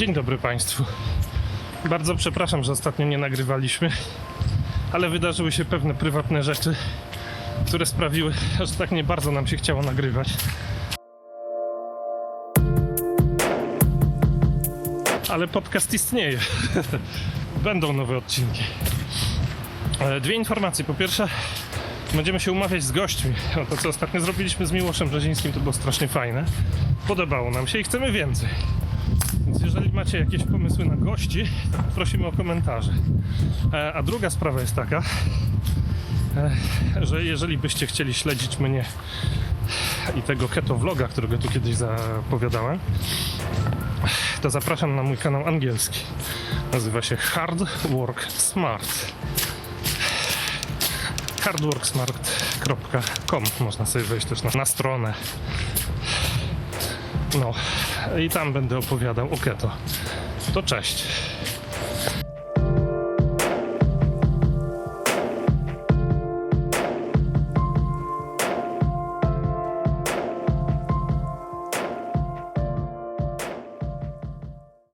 Dzień dobry Państwu. Bardzo przepraszam, że ostatnio nie nagrywaliśmy, ale wydarzyły się pewne prywatne rzeczy, które sprawiły, że tak nie bardzo nam się chciało nagrywać. Ale podcast istnieje. Będą nowe odcinki. E, Dwie informacje. Po pierwsze, będziemy się umawiać z gośćmi. No to, co ostatnio zrobiliśmy z Miłoszem Brzezińskim, to było strasznie fajne. Podobało nam się i chcemy więcej. Więc jeżeli macie jakieś pomysły na gości, to prosimy o komentarze. E, A druga sprawa jest taka, e, że jeżeli byście chcieli śledzić mnie i tego keto vloga, którego tu kiedyś zapowiadałem, to zapraszam na mój kanał angielski. Nazywa się Hard Work Smart. hardworksmart.com można sobie wejść też na, na stronę. No i tam będę opowiadał o keto. To cześć.